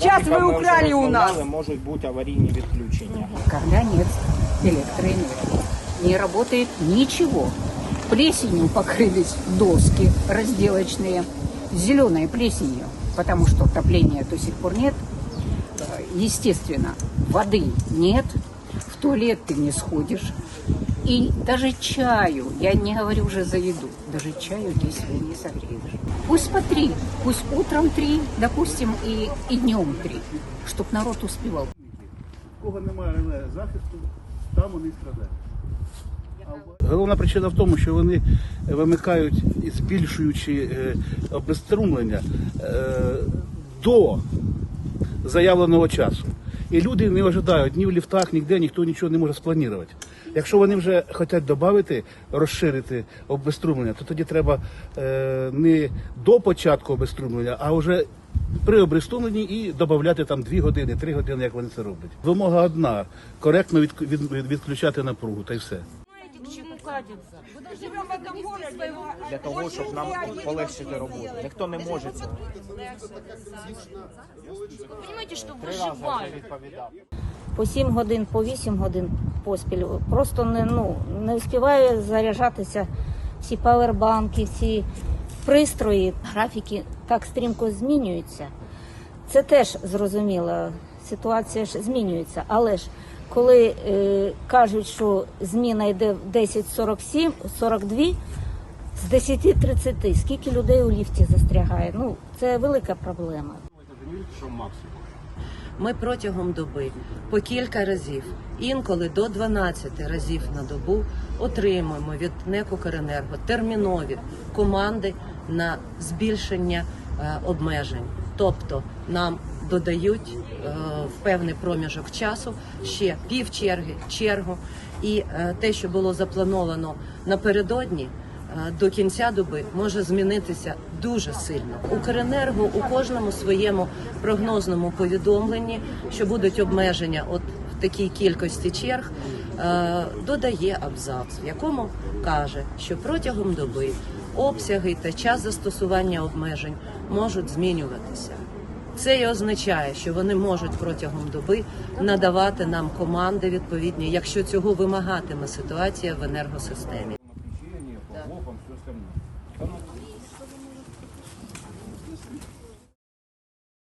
Сейчас Поки вы ми вже украли у нас. розмовляли, Можуть бути аварійні відключення. когда нет электроэнергии. Не работает ничего. Плесенью покрылись доски разделочные, зеленой плесенью, потому что отопления до сих пор нет. Э, Естественно, воды нет, в туалет ты не сходишь. И даже чаю, я не говорю уже за еду, даже чаю здесь вы не согреешь. Пусть по три, пусть утром три, допустим, и, и днем три, чтобы народ успевал. Кого немає захисту, там вони страдають. Головна причина в тому, що вони вимикають збільшуючи е, обеструмлення е, до заявленого часу. І люди не ожидають ні в ліфтах, ніде ніхто нічого не може спланувати. Якщо вони вже хочуть додати, розширити обеструмлення, то тоді треба е, не до початку обеструмлення, а вже при обеструмленні і додати там 2 години, 3 години, як вони це роблять. Вимога одна коректно від, від, від- відключати напругу, та й все. Для того, щоб нам полегшити роботу. Ніхто не може цього. Вы понимаете, что Три рази вже выживаем. відповідав. по 7 годин, по 8 годин поспіль. Просто не, ну, не встигає заряджатися всі павербанки, всі пристрої. Графіки так стрімко змінюються. Це теж зрозуміло. Ситуація ж змінюється. Але ж коли е, кажуть, що зміна йде в 10.47, 42, з 10.30, скільки людей у ліфті застрягає? Ну, це велика проблема. Ми протягом доби по кілька разів, інколи до 12 разів на добу, отримуємо від НЕК «Укренерго» термінові команди на збільшення обмежень. Тобто нам додають е, в певний проміжок часу ще пів черги, чергу. І е, те, що було заплановано напередодні, е, до кінця доби може змінитися дуже сильно. Укренерго у кожному своєму прогнозному повідомленні, що будуть обмеження от в такій кількості черг, е, додає абзац, в якому каже, що протягом доби обсяги та час застосування обмежень можуть змінюватися. Це і означає, що вони можуть протягом доби надавати нам команди відповідні, якщо цього вимагатиме ситуація в енергосистемі. Да.